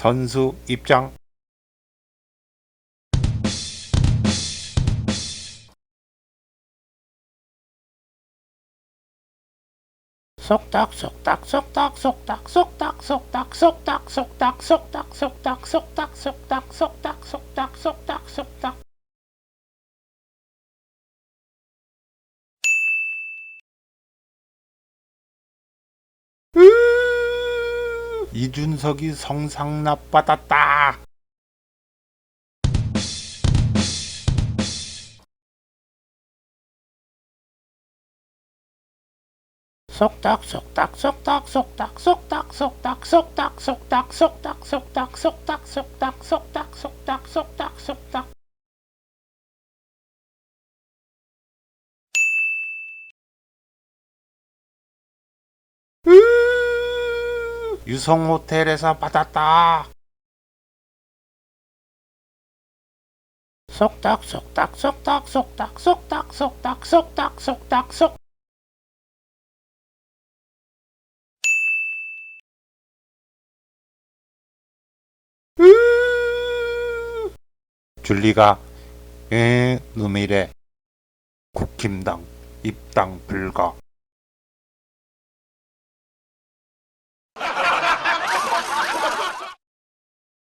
선수 입장. 속닥 속닥 속닥 속닥 속닥 속닥 속닥 속닥 속닥 속닥 속닥 속닥 속닥 속닥 속닥 속닥 이준석이 성상납 받았다. 속닥 속닥 속닥 속닥 속닥 속닥 속닥 속닥 속닥 속닥 속닥 속닥 속닥 속닥 속닥 속닥 유성 호텔에서 받았다. 속닥 속닥 속닥 속닥 속닥 속닥 속닥 속닥 속. 줄리가 에 놈이래. 국힘당 입당 불가